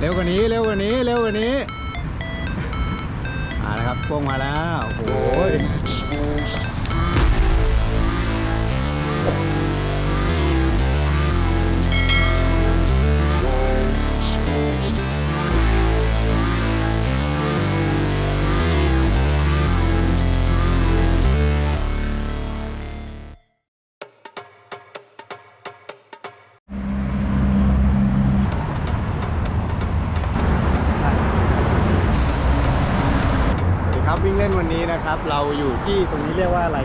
เร็วกว่านี้เร็วกว่านี้เร็วกว่านี้อ่านะครับพวงมาแล้วโอ้โอยู่ที่ตรงนี้เรียกว่าอะไร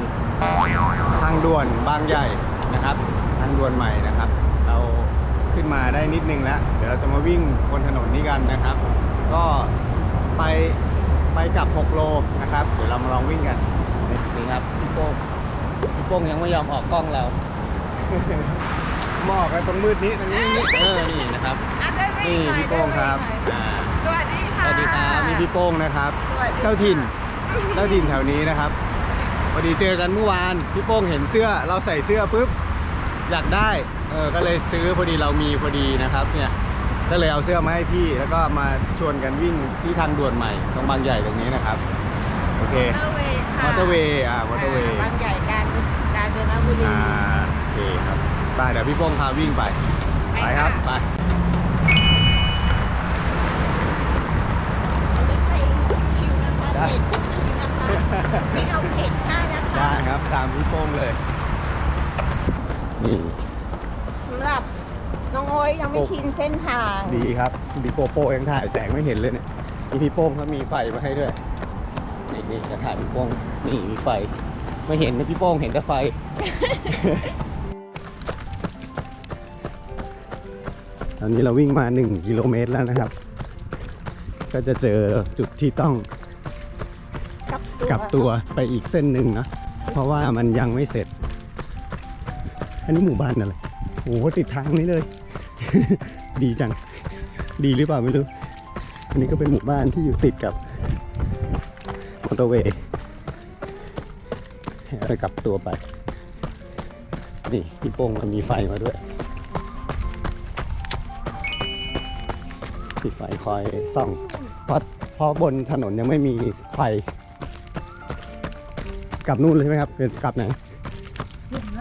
ทางด่วนบางใหญ่นะครับ ทางด่วนใหม่นะครับ เราขึ้นมาได้นิดนึงแล้ว เดี๋ยวเราจะมาวิ่งบนถนนนี้กันนะครับ ก็ไปไปกลับ 6 โลนะครับ เดี๋ยวเรามาลองวิ่งกันนี่ครับพี่โป้งพี่โป้งยังไม่ยอมออกกล้องเรามอกกันตรงมืดนี้ตรงนี้นี่เออนี่นะครับอะได้ไหมนี่หน่อยพี่โป้งครับได้ไหมอ่าสวัสดีสค่ะวัสดีครับนี่พี่โป้งนะครับ สวัสดีค่ะ เจ้าถิ่น เจ้าถิ่นแถวนี้นะครับพอดีเจอกันเมื่อวานพี่โป้งเห็นเสื้อเราใส่เสื้อปุ๊บอยากได้เออก็เลยซื้อพอดีเรามีพอดีนะครับเนี่ยก็เลยเอาเสื้อมาให้พี่แล้วก็มาชวนกันวิ่งที่ทางด่วนใหม่ตรงบางใหญ่ตรงนี้นะครับโอเคมอเตอร์เวย์ค่ะมอเตอร์เวย์อ่ามอเตอร์เวย์บางใหญ่การกาญจนบุรีอ่าโอเคครับไปเดี๋ยวพี่โป้งพาวิ่งไปไปครับไปอันนี้ไปชิวๆนะคะเผ็ดนะคะ ไม่เอาเผ็ดมากนะคะได้ครับตามพี่โป้งเลยนี่สำหรับน้องโอ้ยยังไม่ชินเส้นทาง ดีครับดีโกโป้ยังถ่ายแสงไม่เห็นเลยเนี่ยมีพี่โป้งเขามีไฟมาให้ด้วยนี่นี่จะถ่ายพี่โป้งนี่มีไฟ ไม่เห็นนะพี่โป้งเห็นแต่ไฟตอนนี้เราวิ่งมา 1 กิโลเมตรแล้วนะครับ ก็จะเจอจุดที่ต้อง กลับตัวไปอีกเส้นหนึ่งนะเพราะว่ามันยังไม่เสร็จ อันนี้หมู่บ้านอะไรโอ้โหติดทางนี้เลย ดีจัง ดีหรือเปล่าไม่รู้ อันนี้ก็เป็นหมู่บ้านที่อยู่ติดกับมอเตอร์เวย์ให้กลับตัวไป นี่พี่โป้งมันมีไฟมาด้วยมีไฟคอยส่องเพราะเพราะบนถนนยังไม่มีไฟ กลับนู่นเลยใช่ไหมครับเป็นกลับไหนเห็นไหม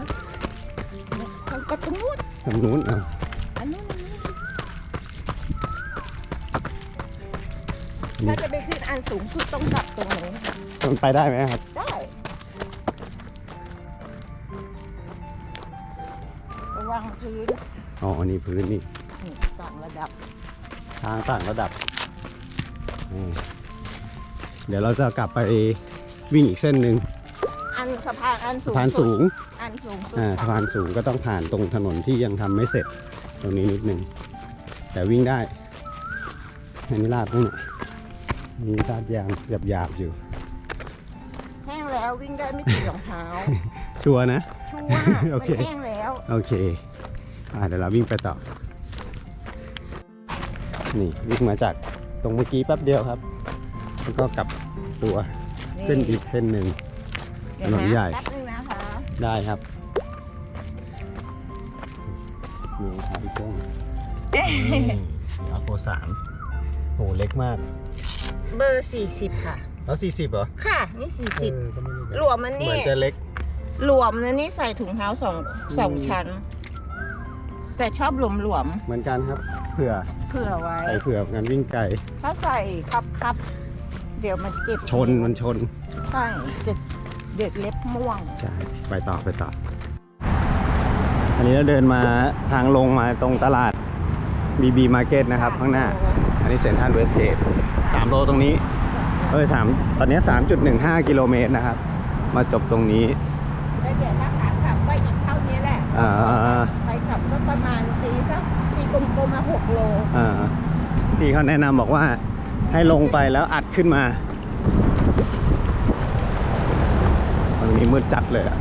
มันก็ตรงนู้นทางนู้นอะอันนู้นถ้าจะไปขึ้นอันสูงสุดต้องกลับตรงนี้ค่ะมันไปได้ไหมครับ ได้ระวังพื้นอ๋อนี่พื้นนี่ต่างระดับ ทางต่างระดับ เดี๋ยวเราจะกลับไปวิ่งอีกเส้นหนึ่ง อันสะพานอันสูสะงพานสูงอันสูงสุดอ่าสะพานสูงก็ต้องผ่านตรงถนนที่ยังทำไม่เสร็จ ตรงนี้นิดนึงแต่วิ่งได้อันนี้ลาดไหมเนี่ยมีลาดยางหยาบๆอยู่ แห้งแล้ววิ่งได้ไม่ติดรองเท้าชัวร์นะ ชัวร์โอมันเค แห้งแล้ว โอเค อ่าเดี๋ยวเราวิ่งไปต่อ นี่วิ่งมาจากตรงเมื่อกี้แป๊บเดียวครับแล้วก็กลับตัวเส้นอีกเส้นหนึ่งเดี๋ยว ถนนใหญ่ แป๊บนึงนะคะได้ครับนี่ครับพี่โป้งนี่อาโปสามโหเล็กมาก เบอร์สี่สิบค่ะ แล้วสี่สิบเหรอค่ะ นี่สี่สิบเออก็ไม่ได้หลวมมันเหมืนี่อนจะเล็ก หลวมนะนี่ใส่ถุงเท้าสองสองชั้น แต่ชอบหลวมหลวมเหมือนกันครับ เผื่อๆเผื่อไว้ ใส่เผื่องานวิ่งไกล ถ้าใส่ครับครับเดี๋ยวมันเจ็บชนมันชน ใช่เด็ก เด็กเล็บม่วง ใช่ ไปต่อไปต่อ อันนี้เราเดินมาทางลงมาตรงตลาด BB Market นะครับ ข้างหน้า อันนี้เซ็นทรัลเวสเกตสามโลตรงนี้ เออสามตอนนี้3.15กิโลเมตรนะครับ มาจบตรงนี้แล้วเดี๋ยวถ้าขากลับก็อีกเท่านี้แหละ อ่าไปกลับก็ประมาณตีสักตีกลมๆมาหกโลอ่าพี่เขาแนะนำบอกว่าให้ลงไปแล้วอัดขึ้นมา ตรง นี้มืดจัดเลยอะ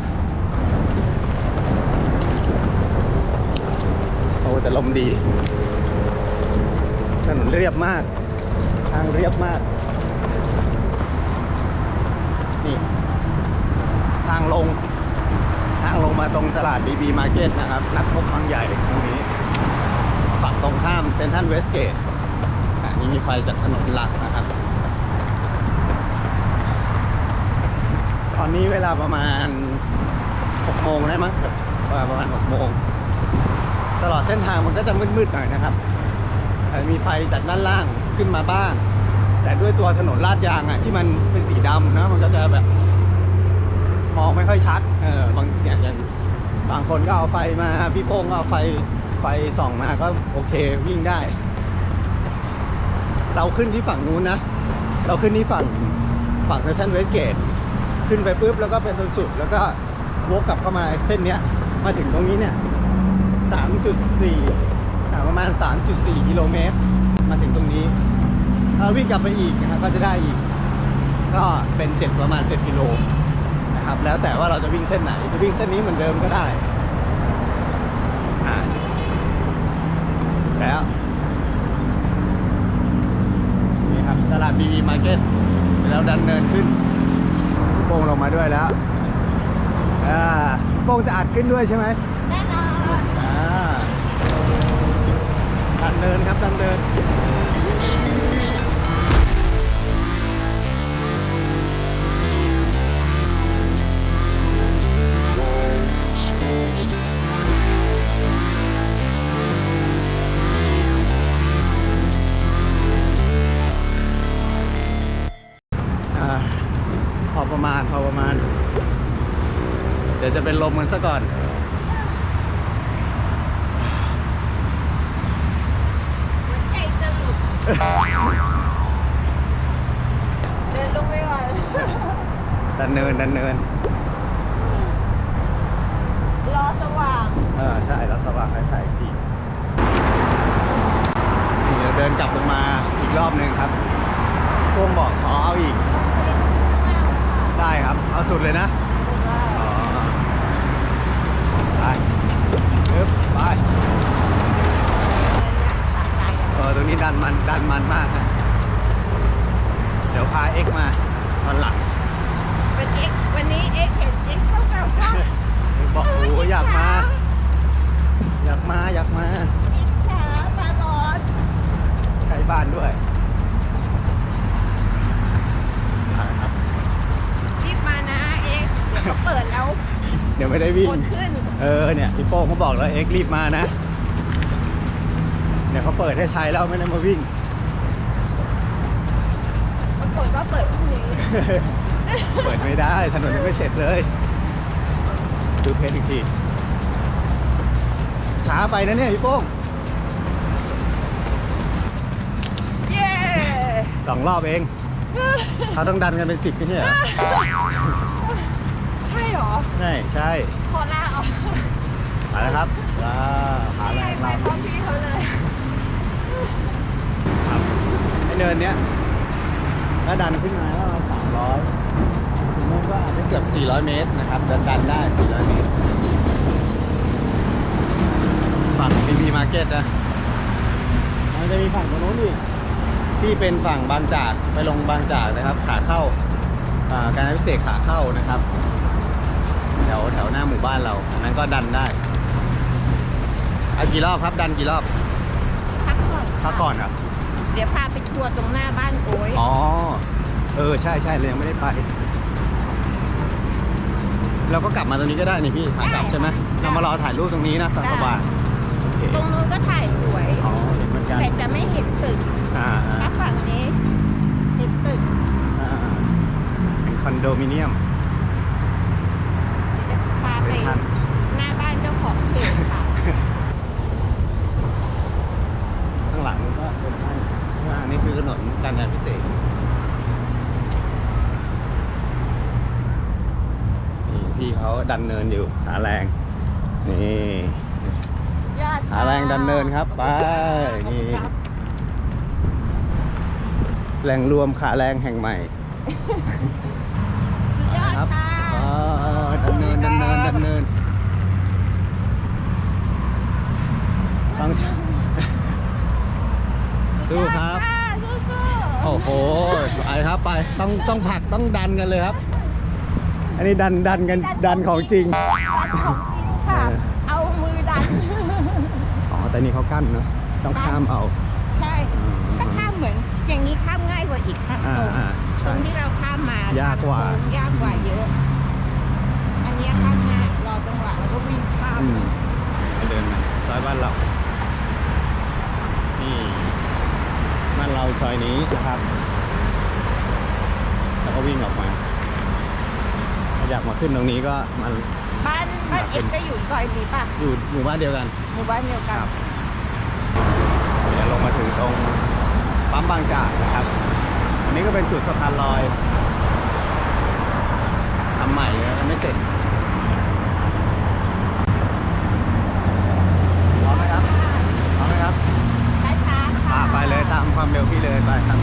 โอ้แต่ลมดีถนนเรียบมาก ทางเรียบมาก นี่ ทางลง ทางลงมาตรงตลาดบีบีมาร์เก็ตนะครับ นัดพบบางใหญ่ตรงนี้ ฝั่งตรงข้ามเซนทันเวสเกตนี้มีไฟจากถนนหลักนะครับ ต อนนี้เวลาประมาณ6โมงได้มั้งประมาณ6โมงตลอดเส้นทางมันก็จะมืดๆหน่อยนะครับมีไฟจากด้านล่างขึ้นมาบ้าง แต่ด้วยตัวถนนลาดยางอะที่มันเป็นสีดำนะมันก็จะแบบมองไม่ค่อยชัด เออบางอย่างอย่างบางคนก็เอาไฟมา พี่โป้งก็เอาไฟไฟส่องมาก็โอเควิ่งได้ เราขึ้นที่ฝั่งนู้นนะ เราขึ้นที่ฝั่งฝั่งเซนทรัลเวสเกต ขึ้นไปปุ๊บแล้วก็เป็นจนสุด แล้วก็วกกลับเข้ามาเส้นเนี้ย มาถึงตรงนี้เนี่ย3.4อ่ประมาณ 3.4 กิโลเมตร มาถึงตรงนี้ถ้าวิ่งกลับไปอีกนะครับก็จะได้อีก ก็เป็น 7 ประมาณ 7 กิโลนะครับ แล้วแต่ว่าเราจะวิ่งเส้นไหน จะวิ่งเส้นนี้เหมือนเดิมก็ได้แล้วนี่ครับตลาดบีบีมาร์เก็ตแล้วดันเนินขึ้น ป้งลงมาด้วยแล้วอ่าพี่โป้งจะอัดขึ้นด้วยใช่ไหมแน่นอนอ่าดันเนินครับดันเนิน เดี๋ยวจะเป็นลมกันซะก่อน หัวใจจะหลุด เดินลงไปก่อน ดันเนินดันเนินรอสว่าง เออใช่แล้วสว่างให้ถ่ายอีกทีนี่เดี๋ยวเดินกลับลงมาอีกรอบหนึ่งครับพวงบอกขอเอาอีก ได้ครับ เอาสุดเลยนะ อ๋อ ไป ปึ๊บไปเออตรงนี้ดันมันดันมันมากนะเดี๋ยวพาเอ็กซ์มาตอนหลังเป็นเอ็กซ์วันนี้เอ็กซ์เห็นเอ็กซ์เข้ากับว่าเอ็กซ์บอกโอ้อยากมา อยากมาอยากมาอิจฉาตาร้อนใกล้บ้านด้วยไปครับรีบมานะเอ็กซ์เดี๋ยวเขาเปิดแล้ว เดี๋ยวไม่ได้วิ่งคนขึ้น เออเนี่ยพี่โป้งเขาบอกแล้วเอ็กซ์รีบมานะเดี๋ยวเขาเปิดให้ใช้แล้วไม่ได้มาวิ่งปรากฏว่าเปิดพรุ่งนี้ เปิดไม่ได้ถนนยังไม่เสร็จเลยดูเพจอีกทีช้าไปนะเนี่ยพี่โป้งเย้สองรอบเอง เขาต้องดันกันเป็นสิบไม่ใช่เหรอใช่เหรอ ใช่ใช่ขอลาออกมาแล้วครับว้าขาแรงไปเราพร้อมพี่เขาเลย ครับไอเนินเนี้ยถ้าดันขึ้นมาแล้วสามร้อยมันก็อาจจะเกือบ400เมตรนะครับดันดันได้400เมตรฝั่ง BB Market นะมันจะมีฝั่งตรงนู้นอีกที่เป็นฝั่งบางจากไปลงบางจากนะครับ ขาเข้าอ่าการพิเศษกขาเข้านะครับ แถวแถวหน้าหมู่บ้านเราอันนั้นก็ดันได้เอากี่รอบครับดันกี่รอบพักก่อนพักก่อนครับ เดี๋ยวพาไปทัวร์ตรงหน้าบ้านโอ้ยอ๋อ เออใช่ใช่เลยยังไม่ได้ไป เราก็กลับมาตรงนี้ก็ได้นี่พี่ขากลับใช่ไหมเรามารอถ่ายรูปตรงนี้นะตอนสว่างโอเคตรงนู้นก็ถ่ายสวย อ๋อเห็นเหมือนกันแต่จะไม่เห็นตึกอ่าอ่าถ้าฝั่งนี้เห็นตึกอ่าอ่าเป็นคอนโดมิเนียม เดี๋ยวจะพา เซ็ ไป นทรัล หน้าบ้านเจ้า ของเพจค่ะข้างหลังก็เซ็นทรัลข้างล่างนี่คือถนนการจนาพิเศษกนี่พี่เขาดันเนินอยู่ขาแรง นี่ยอดขาแรงดันเนินครับไปนี่ครับแหล่งรวมขาแรงแห่งใหม่สุดยอดครับค่ะ อ๋อดันเนินดันเนินดันเนิน ต้องสู้ครับสุดยอดค่ะสู้ๆโอ้โหไปครับไป ต้องต้องผลักต้องดันกันเลยครับ อันนี้ดันดันกันดันของจริงดันของจริงค่ะ เออ เอามือดัน อ๋อ แต่นี่เขากั้นเนอะต้องข้ามเอา ใช่อืมก็ข้ามเหมือนอีกข้างอ่าตรงอ่าตรใช่งที่เราข้ามมายากกว่าทงโค้งยากกว่าเยอะ อันเนี้ยข้ามง่ายรอจังหวะแล้วก็วิ่งข้าม อืมไปเดินมาซอยบ้านเรา นี่บ้านเรา ซอยนี้นะครับ แล้วก็วิ่งออกมาถ้าอยากมาขึ้นตรงนี้ก็มันบ้านบ้านเอ็ดก็อยู่ซอยนี้ป่ะ อยู่หมู่บ้านเดียวกันหมู่บ้านเดียวกันครับเดี๋ยวลงมาถึงตรงปั๊มบางจากนะครับ อันนี้ก็เป็นจุดสะพานลอยทำใหม่นะยังไม่เสร็จพร้อมไหมครับพร้อมไหมครับ ช้าๆค่ะ อ่าไป เลยตามความเร็วพี่เลยไปครับ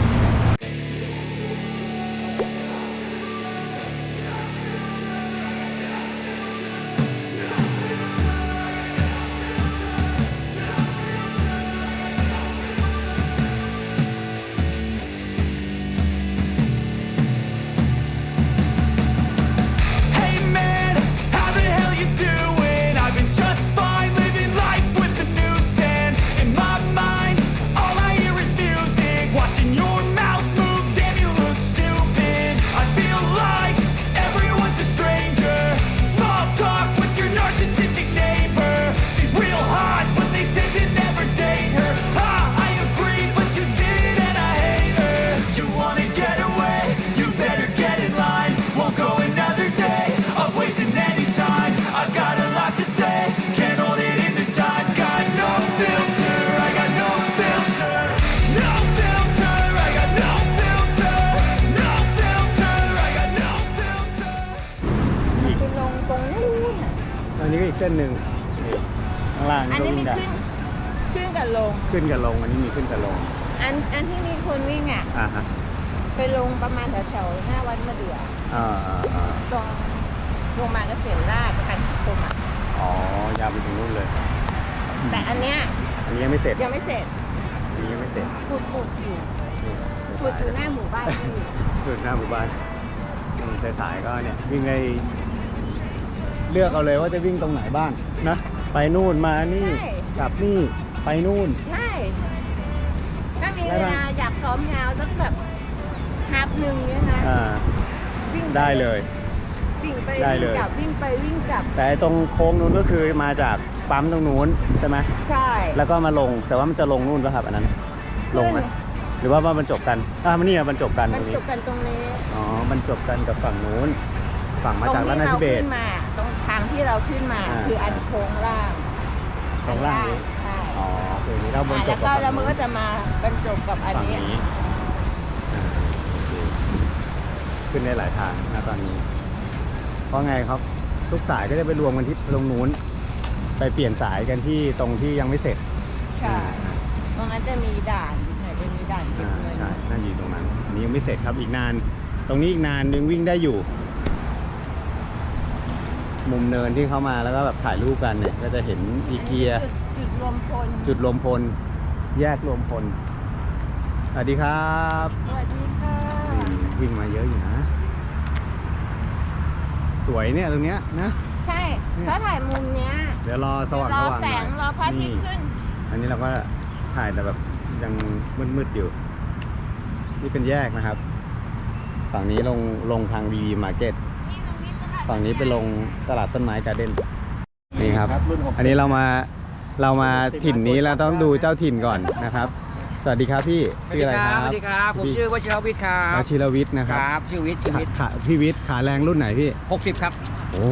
อะอ่าฮะไปลงประมาณแถวๆหน้าวัดมะเดื่ออ่าอ่าอ่าตรงลงมาเกษตรราชประกันสังคมอะอ๋อยาวไปถึงนู่นเลย แต่อันเนี้ยอันนี้ยังไม่เสร็จยังไม่เสร็จอันนี้ยังไม่เสร็จปุดปุดอยู่นี่ปุดอยู่หน้าหมู่บ้านที่จุดหน้าหมู่บ้านอืมสายๆก็เนี่ยวิ่งไงเลือกเอาเลยว่าจะวิ่งตรงไหนบ้างนะ ไปนู่นมานี่กลับนี่ ไปนู่นใช่ถ้ามี เวลาอยากซ้อมยาวสักแบบฮาฟหนึ่งเนี่ยนะอ่าวิ่งปได้เลย วิ่งไปได้เลยวิ่งกลับวิ่งไปวิ่งกลับแต่ไอ้ตรงโค้งนู้นก็คือมาจากปั๊มตรงนู้นใช่ไหมใช่ แล้วก็มาลงแต่ว่ามันจะลงนู่นป่ะครับอันนั้น ลงไหมขึ้น หรือว่ามันบรรจบกันอ่ามันนี่อะบรรจบกันมัตนรงนี้จบกันตรงนี้อ๋อบรรจบกันกับฝั่งนู้น ฝั่งมาตรจากงร้านที่นาเราธิเบศ ขึ้นมา ตรงทางที่เราขึ้นมา อ่า คืออันโค้งล่างตรงล่างนี้ใช่ อ๋อคือนี้เราบรรอ่าจแล้บวกับก็ฝั่งแล้วมันนู้ก็นจะมาบรรจบกับอันฝั่งนี้ นี้อ่าโอเคขึ้นได้หลายทางนะตอนนี้ เพราะไงครับ ทุกสายก็จะไปรวมกันที่ตรงนู้น ไปเปลี่ยนสายกันที่ตรงที่ยังไม่เสร็จใช่ตรงนั้นจะมีด่านอีกหน่อยจะมีด่านเก็บอ่าเงินใช่น่าอยู่ตรงนั้นอันนี้ยังไม่เสร็จครับอีกนาน ตรงนี้อีกนานยังวิ่งได้อยู่ มุมเนินที่เข้ามาแล้วก็แบบถ่ายรูปกันเนี่ย ก็จะเห็นอีเกีย จุด จุดรวมพลจุดรวมพล แยกรวมพล สวัสดีครับสวัสดีค่ะนี่วิ่งมาเยอะอยู่นะ สวยเนี่ยตรงเนี้ยนะ ใช่เนี่ยถ้าถ่ายมุมเนี้ย เดี๋ยวรอสว่างรสอว่างแสหน่อยงรอพระอาทิตย์นี่ขึ้น อันนี้เราก็ถ่ายแต่แบบยังมืดๆอยู่ นี่เป็นแยกนะครับ ฝั่งนี้ลงลงทางวีมาร์เก็ตนี่ตรงนี้ตลาดฝั่งนี้ไปลงตลาดต้นไม้การ์เด้นนี่ครับรุ่น60อันนี้เรามา เรามาถิ่นนี้เราต้องดูเจ้าถิ่นก่อนนะครับ สวัสดีครับพี่สวัสชื่อดีอะไรคครัรับบสวัสดีครับผมพี่ชื่อวชิรวิทย์ครับวชิรวิทย์นะคครับรับชื่อวิทย์ชื่อวิทย์ขาพี่วิทย์ขาแรงรุ่นไหนพี่ 60 ครับโอ้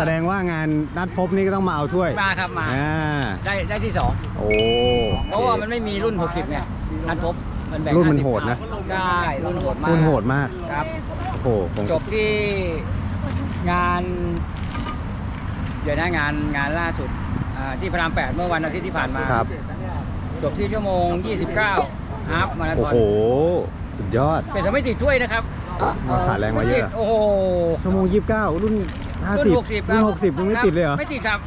แสดงว่างานนัดพบนี่ก็ต้องมาเอาถ้วย มาครับมาอ่าได้ได้ที่โอ้2เพราะว่ามันไม่มีรุ่น 60เนี่ยนันพบมันแบ่งรุ่นมัน50โหดนะได้รุ่นโหดมากรุ่นโหดมากครับโอ้โหผมจบที่งาน เดี๋ยวนะงานงานล่าสุด อ่าที่พระราม8เมื่อวันอาทิตย์ที่ผ่านมา ครับ จบที่ชั่วโมง 29ฮาฟมาราธโอ้อนโห สุดยอด เป็นสไม่ติดถ้วยนะครับขาแรงมาเยอะไติดโอ้โหชั่วโมงยี่สิบเก้ารุ่นห้ารุ่สินบหกสิบรุ่นหกสิบยังไม่ติดเลยเหรอ ไม่ติดครับ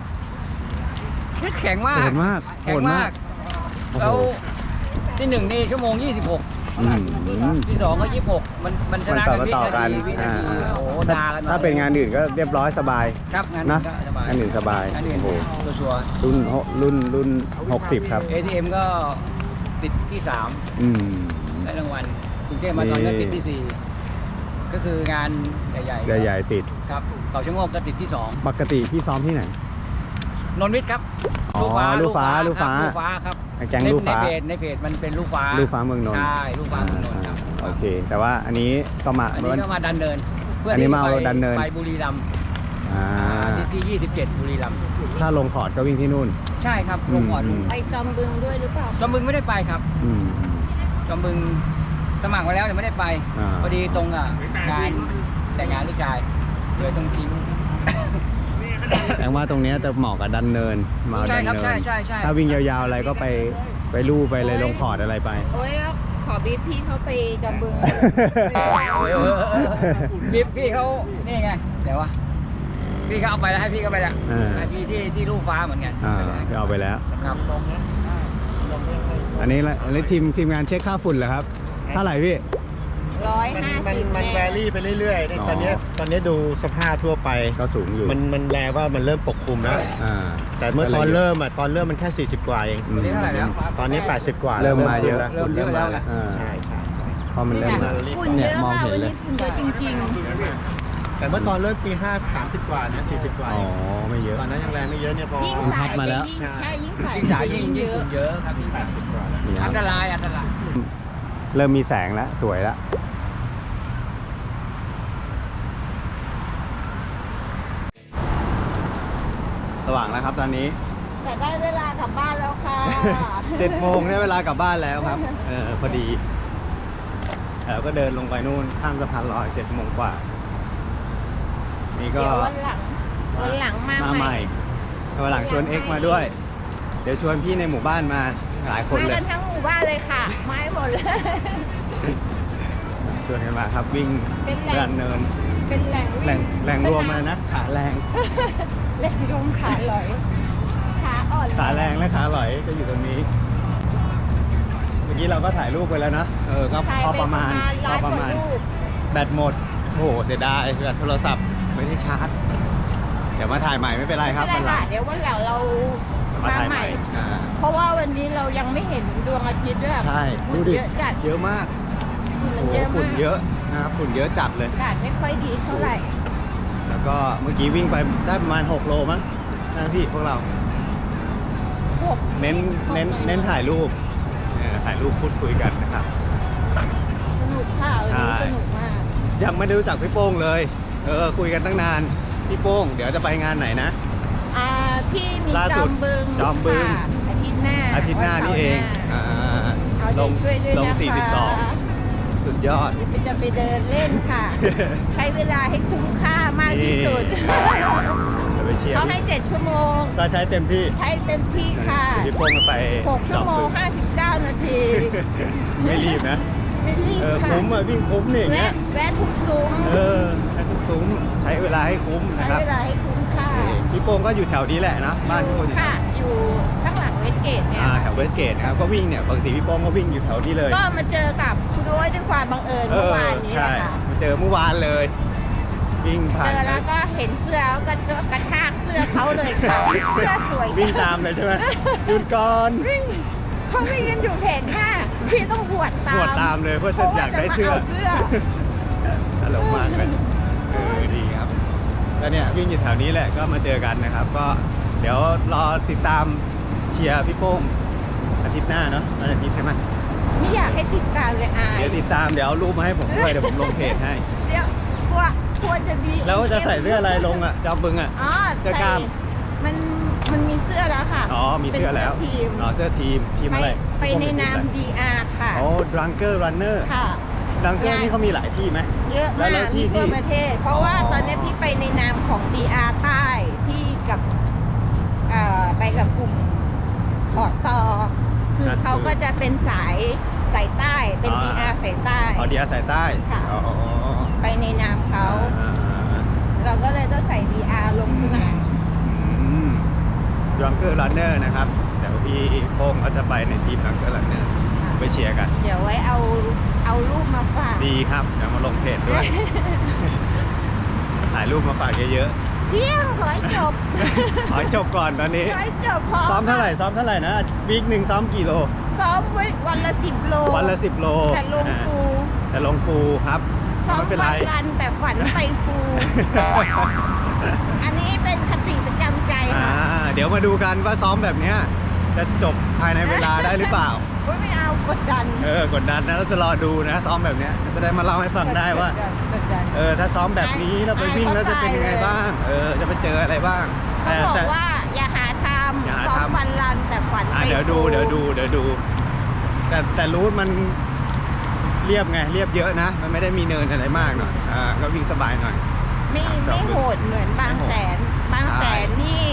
แข็งมาโหกดมากแข็โหงดมากโอ้โห แล้วที่หนึ่งนี่ชั่วโมง อืม26ที่สองก็26มันมันชมันนะต่อกันวิต่อนากันทีวินาอ่าทีอ่า โอ้โหถ้าด่ากันมถ้าเป็นงานอื่นก็เรียบร้อยสบาย ครับงานนะอื่นก็สบายงานอื่นสบายงานอื่นโอ้โห ชัวร์รุ่นหกรุ่นรุ่นหกสิบครับๆ ATM ก็ติดที่อืม3ได้รางวัลกรุงเทพมาตอนนี้นี่ ติดที่สี่ก็คืองานใหญ่ๆใหญ่ๆติด ครับเขาชะโงกก็ติดที่สองปกติพี่ซ้อมที่ไหน นนท์วิทย์ครับอ๋อลูกฟ้าลูกฟ้า ครับลูกฟ้าครับ แก๊งลูกฟ้า ในเพจในเพจมันเป็นลูกฟ้าลูกฟ้าเมืองนนท์ ใช่ลูกฟ้าเมืองนนท์ครับอ่าโอเค แต่ว่าอันนี้ก็มา อันนี้ก็มาดันเนินเพื่ออันนี้ที่มาเอาไปดันเนิน ไปบุรีรัมย์อ่าที่ที่ 27 บุรีรัมย์ถ้าลงขอร์ดก็วิ่งที่นู่น ใช่ครับลงก่อนอืม ไปจอมบึงด้วยหรือเปล่าจอมบึงไม่ได้ไปครับอืม จอมบึงสมัครไว้แล้วแต่ไม่ได้ไปอ่า พอดีตรงอะงานแต่งงานลูกชายเลยต้องทิ้ง แสดงว่าตรงเนี้ยจะเหมาะกับดันเนินมาเอาใช่ดันครับเนินใช่ใช่ใช่ ถ้าวิ่งยาวๆอะไรก็ไปไปลู่ไปเลยลงขอร์ดอะไรไป โอ้ยขอบีบพี่เขาไปจอมบึงเออเออเออพี่พี่เขานี่ไงเดี๋ยววะพี่เขาเอาไปแล้วให้พี่เขาไปแล้วเออให้พี่ที่ที่ลูกฟ้าเหมือนกันอ่าไปเอาไปแล้ว ครับอันนี้ละอันนี้ทีมทีมงานเช็คค่าฝุ่นเหรอครับเท่าไหร่พี่ ร้อยมันห้ามันสิบมันแวรี่ไปเรื่อยๆเนี่ยอ๋อ ตอนเนี้ยตอนเนี้ยดูสภาพทั่วไป ก็สูงอยู่มันมันแรงว่ามันเริ่มปกคลุมแล้ว อ่าแต่เมื่อตอนเริ่มอะตอนเริ่มมันแค่ 40 กว่าเอง อืม วันนี้เท่าไหร่แล้วตอนนี้ 80 กว่าเริ่มมาเยอะแล้วเริ่มเยอะแล้วนะ อ่าใช่ใช่ใช่เพราะมันเริ่มมา ฝุ่นเยเนี่ยอะมองค่ะเห็นวันเลย นี้ฝุ่นเยอะจริง แต่เมื่อตอนเริ่มปี5 30 กว่าเนี่ย40 กว่าอ๋อ เองไม่เยอะ ตอนนั้นยังแรงไม่เยอะเนี่ยพอ ๆ ยิ่งมันทัสาบยมาแล้วจะยิ่งใช่ยิ่งสายยิ่งสายยิ่งเยยิ่งอะฝุ่นเยอะ ครับพี่80 กว่าแล้ว นี่คอัรับนตรายอันตราย เริ่มมีแสงแล้ว สวยแล้วสว่างแล้วครับตอนนี้ แต่ได้เวลากลับบ้านแล้วค่ะ เจ็ดโมงได้เวลากลับบ้านแล้วครับ เออพอดีแล้วก็เดินลงไปนู่นข้ามสะพานลอยเจ็ดโมงกว่า นี่ก็เดี๋ยววันหลังวันหลังมามาใหใหม่ม่วันหลังชวนเอ็กซ์มาด้วย เดี๋ยวชวนพี่ในหมู่บ้านมา หลายคนมาเลกัยนทั้งหมู่บ้านเลยค่ะมาให้หมดเลย ชวนกันมาครับวิ่งเป็นแหล่ง ดันเนินเป็นแหล่งแหล่งแหล่งรวมมานะขาแรงแหล่งรวมขาลอยขาอ่อนขาแรงและขาหลอยจะอยู่ตรงนี้ เมื่อกี้เราก็ถ่ายรูปไปแล้วนะเออก็ถ่ายพอไปประมาณพร้ออยปกระว่ามาณรูปแบตหมดโอ้โหเสียดายแบตโทรศัพท์ไม่ได้ชาร์จ เดี๋ยวมาถ่ายใหม่ไม่เป็นไรครับไม่วันเป็นหไรลังค่ะเดี๋ยววันหลังเรา มามาถ่ายใหใหม่ม่ อ่าเพราะว่าวันนี้เรายังไม่เห็นดวงอาทิตย์ด้วยใช่ฝุ่ดูนดิเยอะจัดเยอะมากฝุ่นโอ้มันโหเยอะฝุ่นมากเยอะนะครับฝุ่นเยอะจัดเลยอากาศไม่ค่อยดีเท่าไหร่ แล้วก็เมื่อกี้วิ่งไปได้ประมาณ 6 โลมั้งนะพี่พวกเรา พวกเน้นเน้นเน้นถ่ายรูปเออถ่ายรูปพูดคุยกันนะครับ สนุกค่ะวันนี้ใช่สนุกมาก ยังไม่ได้รู้จักพี่โป้งเลย เออคุยกันตั้งนาน พี่โป้ง เดี๋ยวจะไปงานไหนนะ อ่า พี่มีล่าจสุอดมบึงจอมบึง ค่ะอาทิตย์หน้าอาทิตย์หน้านี่เองวัอ่าเสาร์หน้าเอาลใจงช่วยด้วยลง นะคะ42 สุดยอดจะไปเดินเล่นค่ะ ใช้เวลาให้คุ้มค่ามากที่สุดจะไปเชียร์เขาให้ 7 ชั่วโมง ก็ใช้เต็มที่ใช้เต็มที่ค่ะเดี๋ยวพี่โป้งจะไป6ชั่วโมง จอมบึ59 นาทีไม่รีบนะ ไม่รีบเออค่ะคุ้มอะวิ่งคุ้มนี่อย่างเงี้แวะย แวะทุกซุ้มเออใช้ทุกซุ้มใช้เวลาให้คุ้มใช้นะครับ เวลาให้คุ้มค่า พี่โป้งก็อยู่แถวนี้แหละนะบ้านพี่โป้งอยู่แถค่ะวอยู่ข้างหลังเวสเกตเนี่ยอ่าแถวเวสเกตนะครับก็วิ่งเนี่ยปกติพี่โป้งก็วิ่งอยู่แถวนี้เลยก็มาเจอกับคุณโอ้ยด้วยความบังเอิญเมื่อวานนี้ใช่นะคะมาเจอเมื่อวานเลย วิ่งผ่าเจนอแล้วก็เห็นเสื้อแล้วก็กระชากเสื้อเขาเลยค่ะเสื้อสวยวิ่งตามเลยใช่ไหมหยุดก่อน วิ่งเขาวิ่งกันอยู่เพจห้าพี่ต้องหวดตามหวดตามเลยเพื่อจะอยากได้เสื้อ พราะว่าจะมาเอาเสื้อ ตลกมากเลยเออดีครับ แล้วเนี่ยวิ่งอยู่แถวนี้แหละก็มาเจอกันนะครับ ก็เดี๋ยวรอติดตามเชียร์พี่โป้งอาทิตย์หน้าเนาะวันอาทิตย์ใช่ไหมไม่อยากให้ติดตามเลยอายเดี๋ยวติดตามเดี๋ยวเอารูปมาให้ผมด้วยเดี๋ยวผมลงเพจให้ เดี๋ยวกลัวกลัวจะดีแล้วจะใส่เสื้ออะไรลงอะจอมบึงอะอ๋อเสื้อกล้าม ใส่มันมันมีเสื้อแล้วค่ะอ๋อมีเสื้อแล้วเป็นทีมอ๋อเสื้อทีมทีมไปอะไรไปในนาม DR ค่ะ โอ้ดังเกอร์รันเนอร์ค่ะ ดังเกอร์นี่เขามีหลายที่ไหม เยอะแล้วมาแล้วกที่มีทั่วที่ ประเทศ เพราะว่าอ๋อตอนนี้พี่ไปในนามของ DR ใต้พี่กับเอ่อไปกับกลุ่มขอตอคือเขาก็จะเป็นสายสายใต้เป็น DR สายใต้ อ๋อเดียสายใต้ค่ะ อ๋ออ๋ออ๋อไปในนามเขา อ่าอ่าอ่าเราก็เลยต้องใส่ DR ลงสนามดังเกอร์รันเนอร์นะครับ เดี๋ยวพี่โป้งเขาจะไปในทีมดังเกอร์รันเนอร์ ไปเชียร์กัน เดี๋ยวไว้เอาเอารูปมาฝาก ดีครับเดี๋ยวมาลงเพจด้วย ถ่ายรูปมาฝากเยอะเพียงขอให้จบ ๆขอให้จบก่อนตอนนี้ ขอให้จบพอซ้อมเท่าไหร่ซ้อมเท่าไหร่นะวีคหนึ่งซ้อมกี่โล ซ้อมไว้วันละสิบโลวันละสิบโลแต่ลงอ่าฟูแต่ลงฟูครับซ้อมไม่เป็นไรฟันรันแต่ฝันไปฟู อันนี้เป็นคติประจำใจอ่าค่ะ เดี๋ยวมาดูกันว่าซ้อมแบบเนี้ยจะจบภายในเวลาได้หรือเปล่าโอ๊ยไม่เอากดดันเออกดดันนะเราจะรอดูนะ ซ้อมแบบเนี้ยจะได้มาเล่าให้ฟังได้ว่า กดดัน เออถ้าซ้อมแบบนี้เราไปวิ่งแล้วจะเป็นยังไงบ้าง เออจะไปเจออะไรบ้าง เขาแต่บอกแต่ว่าอย่าหาทอย่าหาำซ้อมทำ ฟันรันแต่ฝันอะไปเดี๋ยวดูฟูเดี๋ยวดูเดี๋ยวดู แต่แต่รูทมันเรียบไงเรียบเยอะนะ มันไม่ได้มีเนินอะไรมากหน่อยอ่าก็วิ่งสบายหน่อย ไม่จอไม่ดลึกโหดเหมือนบางแสน บางแสนนี่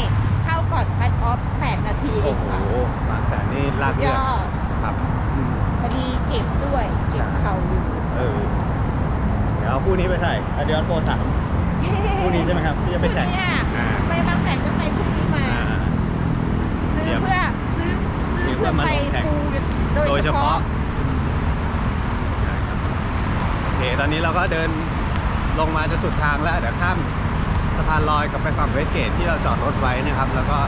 เข้าก่อนคัดออฟ8นาทีโอ้โหค่ะบางแสนนี่ลากยเลือดอดครับอืมพอ ดีเจ็บด้วย เจ็บเข่าอยู่เออเดี๋ยวเอาคู่นี้ไปใส่อเดียนโปรสามคู่นี้ใช่ไหมครับที่จะไปพรุ่งแข่งนี้อะอ่าไปบางแสนก็ไปพรุ่งนี้มาอ่า ซื้อเดี๋ยวเพื่อซื้อซื้อเดี๋ยวเพื่อมาไปลงแข่งฟูโดโดยยเฉเฉพาะพาะใช่ครับโอเคตอนนี้เราก็เดินลงมาจะสุดทางแล้วเดี๋ยวข้ามสะพานลอยกลับไปฝั่งเวสเกตที่เราจอดรถไว้นะครับ แล้วก็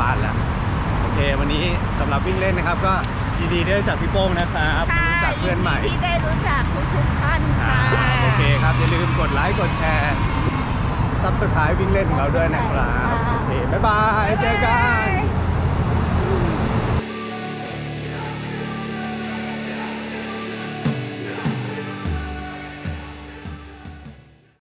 บ้านแล้ว โอเค วันนี้สำหรับวิ่งเล่นนะครับ ก็ ยินดีได้รู้จักพี่โป้งนะครับค่ะรู้จักเพื่อนใหม่ยิดีที่ได้รู้จักทุกๆท่านอ่าค่ะโอเคครับอย่าลืมกดไลค์กดแชร์ซับสไครต์วิ่งเล่นของเราด้วยนะครับโอเคบ๊ายบายเจอกัน